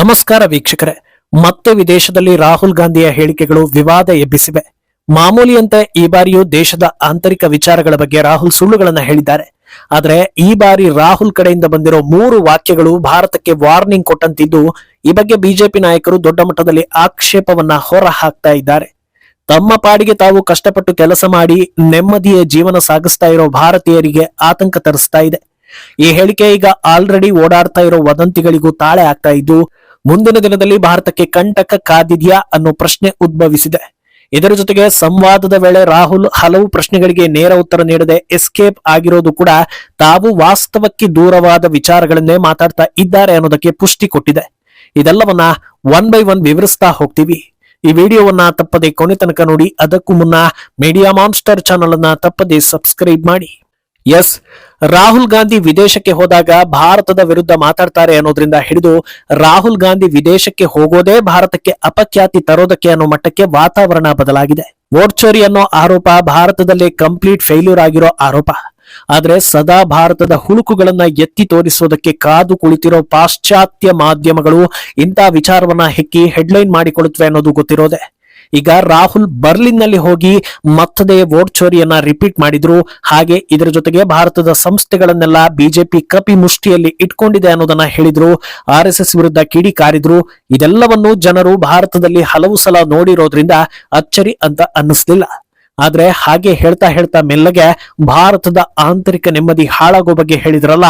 ನಮಸ್ಕಾರ ವೀಕ್ಷಕರೇ. ಮತ್ತೆ ವಿದೇಶದಲ್ಲಿ ರಾಹುಲ್ ಗಾಂಧಿಯ ಹೇಳಿಕೆಗಳು ವಿವಾದ ಎಬ್ಬಿಸಿವೆ. ಮಾಮೂಲಿಯಂತೆ ಈ ಬಾರಿಯೂ ದೇಶದ ಆಂತರಿಕ ವಿಚಾರಗಳ ಬಗ್ಗೆ ರಾಹುಲ್ ಸುಳ್ಳುಗಳನ್ನ ಹೇಳಿದ್ದಾರೆ. ಆದರೆ ಈ ಬಾರಿ ರಾಹುಲ್ ಕಡೆಯಿಂದ ಬಂದಿರೋ ಮೂರು ವಾಕ್ಯಗಳು ಭಾರತಕ್ಕೆ ವಾರ್ನಿಂಗ್ ಕೊಟ್ಟಂತಿದ್ದು, ಈ ಬಗ್ಗೆ ಬಿಜೆಪಿ ನಾಯಕರು ದೊಡ್ಡ ಮಟ್ಟದಲ್ಲಿ ಆಕ್ಷೇಪವನ್ನ ಹೊರ ಹಾಕ್ತಾ ಇದ್ದಾರೆ. ತಮ್ಮ ಪಾಡಿಗೆ ತಾವು ಕಷ್ಟಪಟ್ಟು ಕೆಲಸ ಮಾಡಿ ನೆಮ್ಮದಿಯ ಜೀವನ ಸಾಗಿಸ್ತಾ ಇರೋ ಭಾರತೀಯರಿಗೆ ಆತಂಕ ತರಿಸ್ತಾ ಇದೆ. ಈ ಹೇಳಿಕೆ ಈಗ ಆಲ್ರೆಡಿ ಓಡಾಡ್ತಾ ಇರೋ ವದಂತಿಗಳಿಗೂ ತಾಳೆ ಆಗ್ತಾ ಇದ್ದು ಮುಂದಿನ ದಿನದಲ್ಲಿ ಭಾರತಕ್ಕೆ ಕಂಟಕ ಕಾದಿದೆಯಾ ಅನ್ನೋ ಪ್ರಶ್ನೆ ಉದ್ಭವಿಸಿದೆ. ಇದರ ಜೊತೆಗೆ ಸಂವಾದದ ವೇಳೆ ರಾಹುಲ್ ಹಲವು ಪ್ರಶ್ನೆಗಳಿಗೆ ನೇರ ಉತ್ತರ ನೀಡದೆ ಎಸ್ಕೇಪ್ ಆಗಿರೋದು ಕೂಡ ತಾವು ವಾಸ್ತವಕ್ಕೆ ದೂರವಾದ ವಿಚಾರಗಳನ್ನೇ ಮಾತಾಡ್ತಾ ಇದ್ದಾರೆ ಅನ್ನೋದಕ್ಕೆ ಪುಷ್ಟಿ ಕೊಟ್ಟಿದೆ. ಇದೆಲ್ಲವನ್ನ ಒನ್ ಬೈ ಒನ್ ವಿವರಿಸ್ತಾ ಹೋಗ್ತೀವಿ. ಈ ವಿಡಿಯೋವನ್ನ ತಪ್ಪದೆ ಕೊನೆ ತನಕ ನೋಡಿ, ಅದಕ್ಕೂ ಮುನ್ನ ಮೀಡಿಯಾ ಮಾನ್ಸ್ಟರ್ ಚಾನಲ್ ಅನ್ನ ತಪ್ಪದೆ ಸಬ್ಸ್ಕ್ರೈಬ್ ಮಾಡಿ. ಎಸ್ ರಾಹುಲ್ ಗಾಂಧಿ ವಿದೇಶಕ್ಕೆ ಹೋದಾಗ ಭಾರತದ ವಿರುದ್ಧ ಮಾತಾಡ್ತಾರೆ ಅನ್ನೋದ್ರಿಂದ ಹಿಡಿದು ರಾಹುಲ್ ಗಾಂಧಿ ವಿದೇಶಕ್ಕೆ ಹೋಗೋದೇ ಭಾರತಕ್ಕೆ ಅಪಖ್ಯಾತಿ ತರೋದಕ್ಕೆ ಅನ್ನೋ ಮಟ್ಟಕ್ಕೆ ವಾತಾವರಣ ಬದಲಾಗಿದೆ. ಚೋರಿ ಅನ್ನೋ ಆರೋಪ ಭಾರತದಲ್ಲಿ ಕಂಪ್ಲೀಟ್ ಫೇಲ್ಯೂರ್ ಆಗಿರೋ ಆರೋಪ. ಆದ್ರೆ ಸದಾ ಭಾರತದ ಹುಳುಕುಗಳನ್ನ ಎತ್ತಿ ತೋರಿಸೋದಕ್ಕೆ ಕಾದು ಕುಳಿತಿರೋ ಪಾಶ್ಚಾತ್ಯ ಮಾಧ್ಯಮಗಳು ಇಂಥ ವಿಚಾರವನ್ನ ಹೆಕ್ಕಿ ಹೆಡ್ಲೈನ್ ಮಾಡಿಕೊಳ್ಳುತ್ತವೆ ಅನ್ನೋದು ಗೊತ್ತಿರೋದೆ. ಈಗ ರಾಹುಲ್ ಬರ್ಲಿನ್ನಲ್ಲಿ ಹೋಗಿ ಮತ್ತದೇ ವೋಟ್ ಚೋರಿಯನ್ನ ರಿಪೀಟ್ ಮಾಡಿದ್ರು. ಹಾಗೆ ಇದರ ಜೊತೆಗೆ ಭಾರತದ ಸಂಸ್ಥೆಗಳನ್ನೆಲ್ಲ ಬಿಜೆಪಿ ಕಪಿ ಮುಷ್ಟಿಯಲ್ಲಿ ಇಟ್ಕೊಂಡಿದೆ ಅನ್ನೋದನ್ನ ಹೇಳಿದ್ರು. ಆರ್ ವಿರುದ್ಧ ಕಿಡಿಕಾರಿದ್ರು ಇದೆಲ್ಲವನ್ನು ಜನರು ಭಾರತದಲ್ಲಿ ಹಲವು ಸಲ ನೋಡಿರೋದ್ರಿಂದ ಅಚ್ಚರಿ ಅಂತ ಅನ್ನಿಸ್ಲಿಲ್ಲ. ಆದ್ರೆ ಹಾಗೆ ಹೇಳ್ತಾ ಹೇಳ್ತಾ ಮೆಲ್ಲಗೆ ಭಾರತದ ಆಂತರಿಕ ನೆಮ್ಮದಿ ಹಾಳಾಗೋ ಬಗ್ಗೆ ಹೇಳಿದ್ರಲ್ಲ,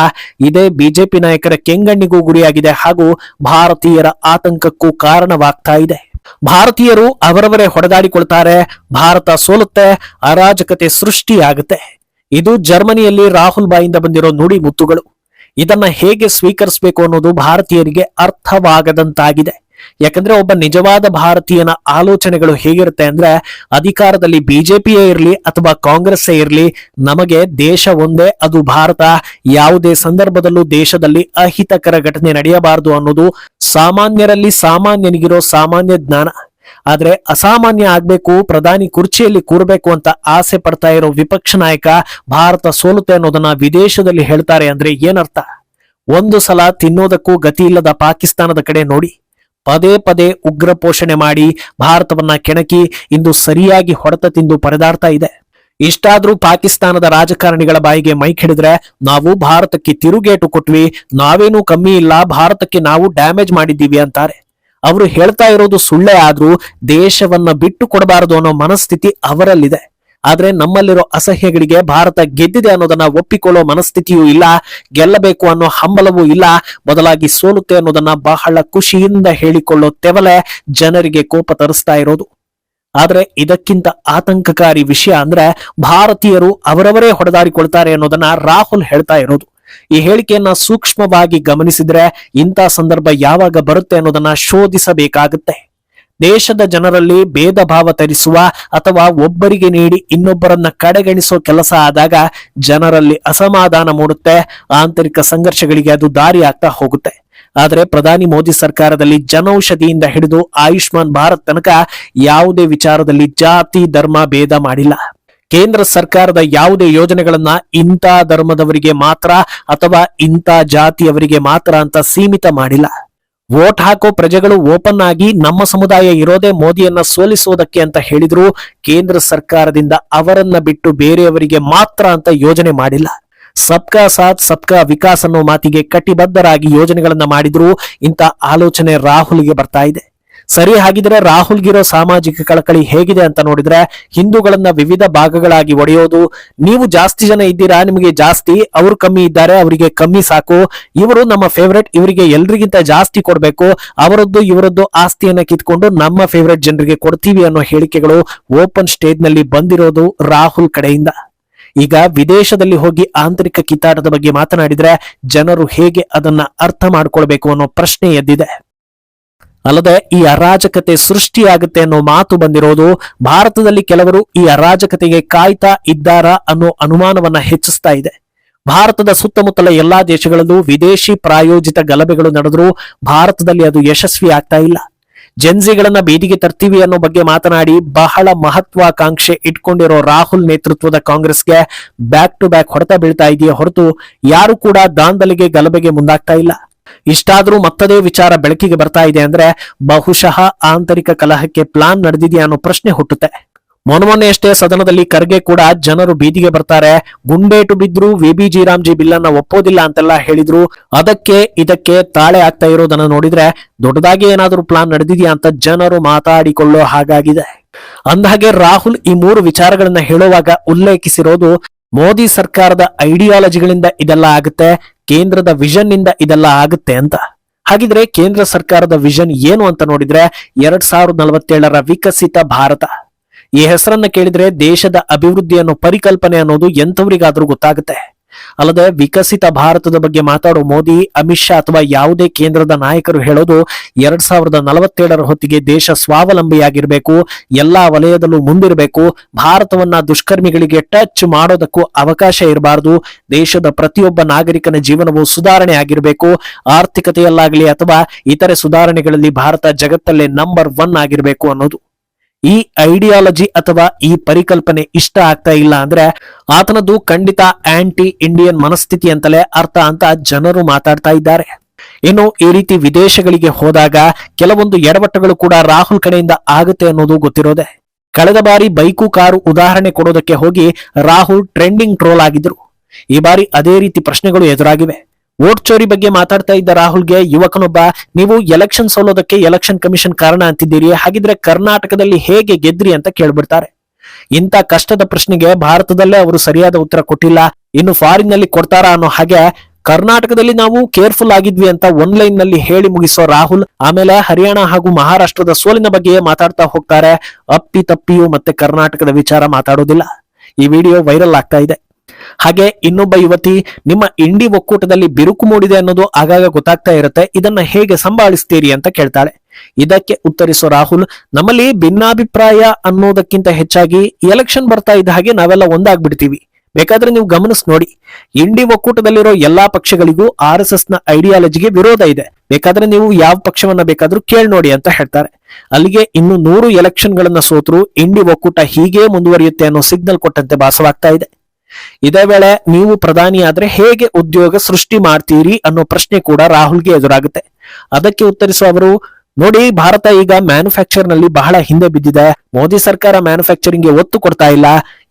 ಇದೇ ಬಿಜೆಪಿ ನಾಯಕರ ಕೆಂಗಣ್ಣಿಗೂ ಗುರಿಯಾಗಿದೆ ಹಾಗೂ ಭಾರತೀಯರ ಆತಂಕಕ್ಕೂ ಕಾರಣವಾಗ್ತಾ ಇದೆ. ಭಾರತೀಯರು ಅವರವರೇ ಹೊಡೆದಾಡಿಕೊಳ್ತಾರೆ, ಭಾರತ ಸೋಲುತ್ತೆ, ಅರಾಜಕತೆ ಸೃಷ್ಟಿಯಾಗುತ್ತೆ. ಇದು ಜರ್ಮನಿಯಲ್ಲಿ ರಾಹುಲ್ ಬಾಯಿಂದ ಬಂದಿರೋ ನುಡಿ ಮುತ್ತುಗಳು. ಇದನ್ನ ಹೇಗೆ ಸ್ವೀಕರಿಸಬೇಕು ಅನ್ನೋದು ಭಾರತೀಯರಿಗೆ ಅರ್ಥವಾಗದಂತಾಗಿದೆ. ಯಾಕಂದ್ರೆ ಒಬ್ಬ ನಿಜವಾದ ಭಾರತೀಯನ ಆಲೋಚನೆಗಳು ಹೇಗಿರುತ್ತೆ ಅಂದ್ರೆ ಅಧಿಕಾರದಲ್ಲಿ ಬಿಜೆಪಿಯೇ ಇರಲಿ ಅಥವಾ ಕಾಂಗ್ರೆಸ್ಸೇ ಇರಲಿ, ನಮಗೆ ದೇಶ ಒಂದೇ, ಅದು ಭಾರತ. ಯಾವುದೇ ಸಂದರ್ಭದಲ್ಲೂ ದೇಶದಲ್ಲಿ ಅಹಿತಕರ ಘಟನೆ ನಡೆಯಬಾರದು ಅನ್ನೋದು ಸಾಮಾನ್ಯರಲ್ಲಿ ಸಾಮಾನ್ಯನಿಗಿರೋ ಸಾಮಾನ್ಯ ಜ್ಞಾನ. ಆದ್ರೆ ಅಸಾಮಾನ್ಯ ಆಗ್ಬೇಕು, ಪ್ರಧಾನಿ ಕುರ್ಚಿಯಲ್ಲಿ ಕೂರ್ಬೇಕು ಅಂತ ಆಸೆ ಪಡ್ತಾ ಇರೋ ವಿಪಕ್ಷ ನಾಯಕ ಭಾರತ ಸೋಲುತ್ತೆ ಅನ್ನೋದನ್ನ ವಿದೇಶದಲ್ಲಿ ಹೇಳ್ತಾರೆ ಅಂದ್ರೆ ಏನರ್ಥ? ಒಂದು ಸಲ ತಿನ್ನೋದಕ್ಕೂ ಗತಿ ಇಲ್ಲದ ಪಾಕಿಸ್ತಾನದ ಕಡೆ ನೋಡಿ. ಪದೇ ಪದೇ ಉಗ್ರ ಪೋಷಣೆ ಮಾಡಿ ಭಾರತವನ್ನ ಕೆಣಕಿ ಇಂದು ಸರಿಯಾಗಿ ಹೊಡೆತ ತಿಂದು ಪರದಾಡ್ತಾ ಇದೆ. ಇಷ್ಟಾದ್ರೂ ಪಾಕಿಸ್ತಾನದ ರಾಜಕಾರಣಿಗಳ ಬಾಯಿಗೆ ಮೈಕ್ ಹಿಡಿದ್ರೆ ನಾವು ಭಾರತಕ್ಕೆ ತಿರುಗೇಟು ಕೊಟ್ವಿ, ನಾವೇನೂ ಕಮ್ಮಿ ಇಲ್ಲ, ಭಾರತಕ್ಕೆ ನಾವು ಡ್ಯಾಮೇಜ್ ಮಾಡಿದ್ದೀವಿ ಅಂತಾರೆ. ಅವರು ಹೇಳ್ತಾ ಇರೋದು ಸುಳ್ಳೇ ಆದ್ರೂ ದೇಶವನ್ನ ಬಿಟ್ಟು ಕೊಡಬಾರದು ಅನ್ನೋ ಮನಸ್ಥಿತಿ ಅವರಲ್ಲಿದೆ. ಆದ್ರೆ ನಮ್ಮಲ್ಲಿರೋ ಅಸಹ್ಯಗಳಿಗೆ ಭಾರತ ಗೆದ್ದಿದೆ ಅನ್ನೋದನ್ನ ಒಪ್ಪಿಕೊಳ್ಳೋ ಮನಸ್ಥಿತಿಯೂ ಇಲ್ಲ, ಗೆಲ್ಲಬೇಕು ಅನ್ನೋ ಹಂಬಲವೂ ಇಲ್ಲ. ಬದಲಾಗಿ ಸೋಲುತ್ತೆ ಅನ್ನೋದನ್ನ ಬಹಳ ಖುಷಿಯಿಂದ ಹೇಳಿಕೊಳ್ಳೋ ತೆವಲೆ ಜನರಿಗೆ ಕೋಪ ತರಿಸ್ತಾ ಇರೋದು. ಆದ್ರೆ ಇದಕ್ಕಿಂತ ಆತಂಕಕಾರಿ ವಿಷಯ ಅಂದ್ರೆ ಭಾರತೀಯರು ಅವರವರೇ ಹೊಡೆದಾಡಿಕೊಳ್ತಾರೆ ಅನ್ನೋದನ್ನ ರಾಹುಲ್ ಹೇಳ್ತಾ ಇರೋದು. ಈ ಹೇಳಿಕೆಯನ್ನ ಸೂಕ್ಷ್ಮವಾಗಿ ಗಮನಿಸಿದ್ರೆ ಇಂಥ ಸಂದರ್ಭ ಯಾವಾಗ ಬರುತ್ತೆ ಅನ್ನೋದನ್ನ ಶೋಧಿಸಬೇಕಾಗುತ್ತೆ. ದೇಶದ ಜನರಲ್ಲಿ ಭೇದ ಭಾವ ತರಿಸುವ ಅಥವಾ ಒಬ್ಬರಿಗೆ ನೀಡಿ ಇನ್ನೊಬ್ಬರನ್ನ ಕಡೆಗಣಿಸೋ ಕೆಲಸ ಆದಾಗ ಜನರಲ್ಲಿ ಅಸಮಾಧಾನ ಮೂಡುತ್ತೆ, ಆಂತರಿಕ ಸಂಘರ್ಷಗಳಿಗೆ ಅದು ದಾರಿ ಆಗ್ತಾ ಹೋಗುತ್ತೆ. ಆದರೆ ಪ್ರಧಾನಿ ಮೋದಿ ಸರ್ಕಾರದಲ್ಲಿ ಜನೌಷಧಿಯಿಂದ ಹಿಡಿದು ಆಯುಷ್ಮಾನ್ ಭಾರತ್ ತನಕ ಯಾವುದೇ ವಿಚಾರದಲ್ಲಿ ಜಾತಿ, ಧರ್ಮ ಭೇದ ಮಾಡಿಲ್ಲ. ಕೇಂದ್ರ ಸರ್ಕಾರದ ಯಾವುದೇ ಯೋಜನೆಗಳನ್ನ ಇಂಥ ಧರ್ಮದವರಿಗೆ ಮಾತ್ರ ಅಥವಾ ಇಂಥ ಜಾತಿಯವರಿಗೆ ಮಾತ್ರ ಅಂತ ಸೀಮಿತ ಮಾಡಿಲ್ಲ. ವೋಟ್ ಹಾಕೋ ಪ್ರಜೆಗಳು ಓಪನ್ ಆಗಿ ನಮ್ಮ ಸಮುದಾಯ ಇರೋದೇ ಮೋದಿಯನ್ನ ಸೋಲಿಸೋದಕ್ಕೆ ಅಂತ ಹೇಳಿದ್ರು. ಕೇಂದ್ರ ಸರ್ಕಾರದಿಂದ ಅವರನ್ನ ಬಿಟ್ಟು ಬೇರೆಯವರಿಗೆ ಮಾತ್ರ ಅಂತ ಯೋಜನೆ ಮಾಡಿಲ್ಲ. ಸಬ್ಕಾ ಸಾಥ್, ಸಬ್ಕಾ ವಿಕಾಸ್ ಅನ್ನೋ ಮಾತಿಗೆ ಕಟಿಬದ್ಧರಾಗಿ ಯೋಜನೆಗಳನ್ನ ಮಾಡಿದ್ರು. ಇಂಥ ಆಲೋಚನೆ ರಾಹುಲ್ಗೆ ಬರ್ತಾ ಇದೆ. ಸರಿ ಹಾಗಿದ್ರೆ ರಾಹುಲ್ಗಿರೋ ಸಾಮಾಜಿಕ ಕಳಕಳಿ ಹೇಗಿದೆ ಅಂತ ನೋಡಿದ್ರೆ ಹಿಂದೂಗಳನ್ನ ವಿವಿಧ ಭಾಗಗಳಾಗಿ ಒಡೆಯೋದು, ನೀವು ಜಾಸ್ತಿ ಜನ ಇದ್ದೀರಾ, ನಿಮಗೆ ಜಾಸ್ತಿ, ಅವರು ಕಮ್ಮಿ ಇದ್ದಾರೆ, ಅವರಿಗೆ ಕಮ್ಮಿ ಸಾಕು, ಇವರು ನಮ್ಮ ಫೇವ್ರೆಟ್ ಇವರಿಗೆ ಎಲ್ರಿಗಿಂತ ಜಾಸ್ತಿ ಕೊಡಬೇಕು, ಅವರದ್ದು ಇವರದ್ದು ಆಸ್ತಿಯನ್ನ ಕಿತ್ಕೊಂಡು ನಮ್ಮ ಫೇವರೆಟ್ ಜನರಿಗೆ ಕೊಡ್ತೀವಿ ಅನ್ನೋ ಹೇಳಿಕೆಗಳು ಓಪನ್ ಸ್ಟೇಜ್ನಲ್ಲಿ ಬಂದಿರೋದು ರಾಹುಲ್ ಕಡೆಯಿಂದ. ಈಗ ವಿದೇಶದಲ್ಲಿ ಹೋಗಿ ಆಂತರಿಕ ಕಿತ್ತಾಟದ ಬಗ್ಗೆ ಮಾತನಾಡಿದ್ರೆ ಜನರು ಹೇಗೆ ಅದನ್ನ ಅರ್ಥ ಮಾಡ್ಕೊಳ್ಬೇಕು ಅನ್ನೋ ಪ್ರಶ್ನೆ ಎದ್ದಿದೆ. ಅಲ್ಲದೆ ಈ ಅರಾಜಕತೆ ಸೃಷ್ಟಿಯಾಗುತ್ತೆ ಅನ್ನೋ ಮಾತು ಬಂದಿರೋದು ಭಾರತದಲ್ಲಿ ಕೆಲವರು ಈ ಅರಾಜಕತೆಗೆ ಕಾಯ್ತಾ ಇದ್ದಾರಾ ಅನ್ನೋ ಅನುಮಾನವನ್ನ ಹೆಚ್ಚಿಸ್ತಾ ಇದೆ. ಭಾರತದ ಸುತ್ತಮುತ್ತಲ ಎಲ್ಲಾ ದೇಶಗಳಲ್ಲೂ ವಿದೇಶಿ ಪ್ರಾಯೋಜಿತ ಗಲಭೆಗಳು ನಡೆದರೂ ಭಾರತದಲ್ಲಿ ಅದು ಯಶಸ್ವಿ ಆಗ್ತಾ ಇಲ್ಲ. ಜೆನ್ಸಿಗಳನ್ನ ಬೀದಿಗೆ ತರ್ತೀವಿ ಅನ್ನೋ ಬಗ್ಗೆ ಮಾತನಾಡಿ ಬಹಳ ಮಹತ್ವಾಕಾಂಕ್ಷೆ ಇಟ್ಕೊಂಡಿರೋ ರಾಹುಲ್ ನೇತೃತ್ವದ ಕಾಂಗ್ರೆಸ್ಗೆ ಬ್ಯಾಕ್ ಟು ಬ್ಯಾಕ್ ಹೊಡೆತ ಬೀಳ್ತಾ ಇದೆಯೇ ಹೊರತು ಯಾರು ಕೂಡ ದಾಂಧಲಿಗೆ ಗಲಭೆಗೆ ಮುಂದಾಗ್ತಾ ಇಲ್ಲ. ಇಷ್ಟಾದ್ರೂ ಮತ್ತದೇ ವಿಚಾರ ಬೆಳಕಿಗೆ ಬರ್ತಾ ಇದೆ ಅಂದ್ರೆ ಬಹುಶಃ ಆಂತರಿಕ ಕಲಹಕ್ಕೆ ಪ್ಲಾನ್ ನಡೆದಿದೆಯಾ ಅನ್ನೋ ಪ್ರಶ್ನೆ ಹುಟ್ಟುತ್ತೆ. ಮೊನ್ನೆಯಷ್ಟೇ ಸದನದಲ್ಲಿ ಖರ್ಗೆ ಕೂಡ ಜನರು ಬೀದಿಗೆ ಬರ್ತಾರೆ, ಗುಂಡೇಟು ಬಿದ್ರು ವಿ ಬಿ ಜಿ ಬಿಲ್ ಅನ್ನ ಒಪ್ಪೋದಿಲ್ಲ ಅಂತೆಲ್ಲ ಹೇಳಿದ್ರು, ಅದಕ್ಕೆ ಇದಕ್ಕೆ ತಾಳೆ ಆಗ್ತಾ ಇರೋದನ್ನ ನೋಡಿದ್ರೆ ದೊಡ್ಡದಾಗಿ ಏನಾದರೂ ಪ್ಲಾನ್ ನಡೆದಿದೆಯಾ ಅಂತ ಜನರು ಮಾತಾಡಿಕೊಳ್ಳೋ ಹಾಗಾಗಿದೆ. ಅಂದಹಾಗೆ ರಾಹುಲ್ ಈ ಮೂರು ವಿಚಾರಗಳನ್ನ ಹೇಳುವಾಗ ಉಲ್ಲೇಖಿಸಿರೋದು, ಮೋದಿ ಸರ್ಕಾರದ ಐಡಿಯಾಲಜಿಗಳಿಂದ ಇದೆಲ್ಲ ಆಗುತ್ತೆ ಕೇಂದ್ರದ ವಿಷನ್ನಿಂದ ಇದೆಲ್ಲ ಆಗುತ್ತೆ ಅಂತ. ಹಾಗಿದ್ರೆ ಕೇಂದ್ರ ಸರ್ಕಾರದ ವಿಷನ್ ಏನು ಅಂತ ನೋಡಿದ್ರೆ ಎರಡ್ ಸಾವಿರದ ನಲವತ್ತೇಳರ ವಿಕಸಿತ ಭಾರತ. ಈ ಹೆಸರನ್ನ ಕೇಳಿದ್ರೆ ದೇಶದ ಅಭಿವೃದ್ಧಿ ಅನ್ನೋ ಪರಿಕಲ್ಪನೆ ಅನ್ನೋದು ಎಂಥವರಿಗಾದ್ರೂ ಗೊತ್ತಾಗುತ್ತೆ. ಅಲ್ಲದೆ ವಿಕಸಿತ ಭಾರತದ ಬಗ್ಗೆ ಮಾತಾಡೋ ಮೋದಿ, ಅಮಿತ್ ಶಾ ಅಥವಾ ಯಾವುದೇ ಕೇಂದ್ರದ ನಾಯಕರು ಹೇಳೋದು ಎರಡ್ ಸಾವಿರದ ನಲವತ್ತೇಳರ ಹೊತ್ತಿಗೆ ದೇಶ ಸ್ವಾವಲಂಬಿಯಾಗಿರಬೇಕು, ಎಲ್ಲಾ ವಲಯದಲ್ಲೂ ಮುಂದಿರಬೇಕು, ಭಾರತವನ್ನ ದುಷ್ಕರ್ಮಿಗಳಿಗೆ ಟಚ್ ಮಾಡೋದಕ್ಕೂ ಅವಕಾಶ ಇರಬಾರದು, ದೇಶದ ಪ್ರತಿಯೊಬ್ಬ ನಾಗರಿಕನ ಜೀವನವು ಸುಧಾರಣೆ ಆಗಿರಬೇಕು, ಆರ್ಥಿಕತೆಯಲ್ಲಾಗಲಿ ಅಥವಾ ಇತರೆ ಸುಧಾರಣೆಗಳಲ್ಲಿ ಭಾರತ ಜಗತ್ತಲ್ಲೇ ನಂಬರ್ ಒನ್ ಆಗಿರಬೇಕು ಅನ್ನೋದು. ಈ ಐಡಿಯಾಲಜಿ ಅಥವಾ ಈ ಪರಿಕಲ್ಪನೆ ಇಷ್ಟ ಆಗ್ತಾ ಇಲ್ಲ ಅಂದ್ರೆ ಆತನದು ಖಂಡಿತ ಆಂಟಿ ಇಂಡಿಯನ್ ಮನಸ್ಥಿತಿ ಅಂತಲೇ ಅರ್ಥ ಅಂತ ಜನರು ಮಾತಾಡ್ತಾ ಇದ್ದಾರೆ. ಇನ್ನು ಈ ರೀತಿ ವಿದೇಶಗಳಿಗೆ ಹೋದಾಗ ಕೆಲವೊಂದು ಎಡವಟ್ಟಗಳು ಕೂಡ ರಾಹುಲ್ ಕಡೆಯಿಂದ ಆಗುತ್ತೆ ಅನ್ನೋದು ಗೊತ್ತಿರೋದೆ. ಕಳೆದ ಬಾರಿ ಬೈಕು ಕಾರು ಉದಾಹರಣೆ ಕೊಡೋದಕ್ಕೆ ಹೋಗಿ ರಾಹುಲ್ ಟ್ರೆಂಡಿಂಗ್ ಟ್ರೋಲ್ ಆಗಿದ್ರು. ಈ ಬಾರಿ ಅದೇ ರೀತಿ ಪ್ರಶ್ನೆಗಳು ಎದುರಾಗಿವೆ. ವೋಟ್ ಚೋರಿ ಬಗ್ಗೆ ಮಾತಾಡ್ತಾ ಇದ್ದ ರಾಹುಲ್ಗೆ ಯುವಕನೊಬ್ಬ, ನೀವು ಎಲೆಕ್ಷನ್ ಸೋಲೋದಕ್ಕೆ ಎಲೆಕ್ಷನ್ ಕಮಿಷನ್ ಕಾರಣ ಅಂತಿದ್ದೀರಿ, ಹಾಗಿದ್ರೆ ಕರ್ನಾಟಕದಲ್ಲಿ ಹೇಗೆ ಗೆದ್ರಿ ಅಂತ ಕೇಳ್ಬಿಡ್ತಾರೆ. ಇಂಥ ಕಷ್ಟದ ಪ್ರಶ್ನೆಗೆ ಭಾರತದಲ್ಲೇ ಅವರು ಸರಿಯಾದ ಉತ್ತರ ಕೊಟ್ಟಿಲ್ಲ, ಇನ್ನು ಫಾರಿನ್ನಲ್ಲಿ ಕೊಡ್ತಾರಾ ಅನ್ನೋ ಹಾಗೆ ಕರ್ನಾಟಕದಲ್ಲಿ ನಾವು ಕೇರ್ಫುಲ್ ಆಗಿದ್ವಿ ಅಂತ ಒನ್ ಲೈನ್ನಲ್ಲಿ ಹೇಳಿ ಮುಗಿಸೋ ರಾಹುಲ್, ಆಮೇಲೆ ಹರಿಯಾಣ ಹಾಗೂ ಮಹಾರಾಷ್ಟ್ರದ ಸೋಲಿನ ಬಗ್ಗೆ ಮಾತಾಡ್ತಾ ಹೋಗ್ತಾರೆ. ಅಪ್ಪಿ ತಪ್ಪಿಯು ಮತ್ತೆ ಕರ್ನಾಟಕದ ವಿಚಾರ ಮಾತಾಡೋದಿಲ್ಲ. ಈ ವಿಡಿಯೋ ವೈರಲ್ ಆಗ್ತಾ ಇದೆ. ಹಾಗೆ ಇನ್ನೊಬ್ಬ ಯುವತಿ ನಿಮ್ಮ ಇಂಡಿ ಒಕ್ಕೂಟದಲ್ಲಿ ಬಿರುಕು ಮೂಡಿದೆ ಅನ್ನೋದು ಆಗಾಗ ಗೊತ್ತಾಗ್ತಾ ಇರುತ್ತೆ. ಇದನ್ನ ಹೇಗೆ ಸಂಭಾಳಿಸ್ತೀರಿ ಅಂತ ಕೇಳ್ತಾಳೆ. ಇದಕ್ಕೆ ಉತ್ತರಿಸೋ ರಾಹುಲ್, ನಮ್ಮಲ್ಲಿ ಭಿನ್ನಾಭಿಪ್ರಾಯ ಅನ್ನೋದಕ್ಕಿಂತ ಹೆಚ್ಚಾಗಿ ಎಲೆಕ್ಷನ್ ಬರ್ತಾ ಇದ್ದ ಹಾಗೆ ನಾವೆಲ್ಲ ಒಂದಾಗ್ಬಿಡ್ತೀವಿ. ಬೇಕಾದ್ರೆ ನೀವು ಗಮನಿಸ್ ನೋಡಿ. ಇಂಡಿ ಒಕ್ಕೂಟದಲ್ಲಿರೋ ಎಲ್ಲಾ ಪಕ್ಷಗಳಿಗೂ ಆರ್ ಎಸ್ ಎಸ್ನ ಐಡಿಯಾಲಜಿಗೆ ವಿರೋಧ ಇದೆ. ಬೇಕಾದ್ರೆ ನೀವು ಯಾವ ಪಕ್ಷವನ್ನ ಬೇಕಾದ್ರೂ ಕೇಳ್ ನೋಡಿ ಅಂತ ಹೇಳ್ತಾರೆ. ಅಲ್ಲಿಗೆ ಇನ್ನು ನೂರು ಎಲೆಕ್ಷನ್ ಗಳನ್ನ ಸೋತರು ಇಂಡಿ ಒಕ್ಕೂಟ ಹೀಗೆ ಮುಂದುವರಿಯುತ್ತೆ ಅನ್ನೋ ಸಿಗ್ನಲ್ ಕೊಟ್ಟಂತೆ ಭಾಸವಾಗ್ತಾ ಇದೆ. ಇದೇ ವೇಳೆ ನೀವು ಪ್ರಧಾನಿ ಆದ್ರೆ ಹೇಗೆ ಉದ್ಯೋಗ ಸೃಷ್ಟಿ ಮಾಡ್ತೀರಿ ಅನ್ನೋ ಪ್ರಶ್ನೆ ಕೂಡ ರಾಹುಲ್ಗೆ ಎದುರಾಗುತ್ತೆ. ಅದಕ್ಕೆ ಉತ್ತರಿಸುವ ಅವರು, ನೋಡಿ ಭಾರತ ಈಗ ಮ್ಯಾನುಫ್ಯಾಕ್ಚರ್ನಲ್ಲಿ ಬಹಳ ಹಿಂದೆ ಬಿದ್ದಿದೆ. ಮೋದಿ ಸರ್ಕಾರ ಮ್ಯಾನುಫ್ಯಾಕ್ಚರಿಂಗ್ಗೆ ಒತ್ತು ಕೊಡ್ತಾ ಇಲ್ಲ.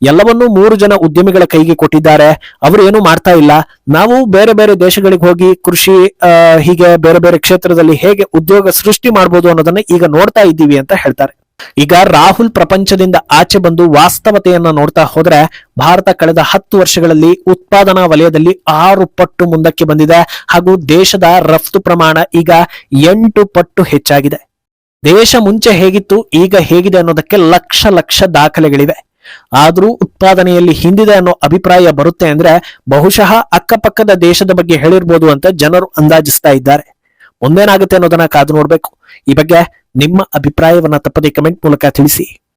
ಎಲ್ಲವನ್ನೂ ಮೂರು ಜನ ಉದ್ಯಮಿಗಳ ಕೈಗೆ ಕೊಟ್ಟಿದ್ದಾರೆ. ಅವರು ಏನು ಮಾಡ್ತಾ ಇಲ್ಲ. ನಾವು ಬೇರೆ ಬೇರೆ ದೇಶಗಳಿಗೆ ಹೋಗಿ ಕೃಷಿ ಹೀಗೆ ಬೇರೆ ಬೇರೆ ಕ್ಷೇತ್ರದಲ್ಲಿ ಹೇಗೆ ಉದ್ಯೋಗ ಸೃಷ್ಟಿ ಮಾಡಬಹುದು ಅನ್ನೋದನ್ನ ಈಗ ನೋಡ್ತಾ ಇದ್ದೀವಿ ಅಂತ ಹೇಳ್ತಾರೆ. ಈಗ ರಾಹುಲ್ ಪ್ರಪಂಚದಿಂದ ಆಚೆ ಬಂದು ವಾಸ್ತವತೆಯನ್ನ ನೋಡ್ತಾ ಹೋದ್ರೆ ಭಾರತ ಕಳೆದ ಹತ್ತು ವರ್ಷಗಳಲ್ಲಿ ಉತ್ಪಾದನಾ ವಲಯದಲ್ಲಿ ಆರು ಪಟ್ಟು ಮುಂದಕ್ಕೆ ಬಂದಿದೆ ಹಾಗೂ ದೇಶದ ರಫ್ತು ಪ್ರಮಾಣ ಈಗ ಎಂಟು ಪಟ್ಟು ಹೆಚ್ಚಾಗಿದೆ. ದೇಶ ಮುಂಚೆ ಹೇಗಿತ್ತು, ಈಗ ಹೇಗಿದೆ ಅನ್ನೋದಕ್ಕೆ ಲಕ್ಷ ಲಕ್ಷ ದಾಖಲೆಗಳಿವೆ. ಆದರೂ ಉತ್ಪಾದನೆಯಲ್ಲಿ ಹಿಂದಿದೆ ಅನ್ನೋ ಅಭಿಪ್ರಾಯ ಬರುತ್ತೆ ಅಂದ್ರೆ ಬಹುಶಃ ಅಕ್ಕಪಕ್ಕದ ದೇಶದ ಬಗ್ಗೆ ಹೇಳಿರ್ಬೋದು ಅಂತ ಜನರು ಅಂದಾಜಿಸ್ತಾ ಇದ್ದಾರೆ. ಮುಂದೇನಾಗುತ್ತೆ ಅನ್ನೋದನ್ನ ಕಾದು ನೋಡ್ಬೇಕು. ಈ ಬಗ್ಗೆ ನಿಮ್ಮ ಅಭಿಪ್ರಾಯವನ್ನ ತಪ್ಪದೆ ಕಮೆಂಟ್ ಮೂಲಕ ತಿಳಿಸಿ.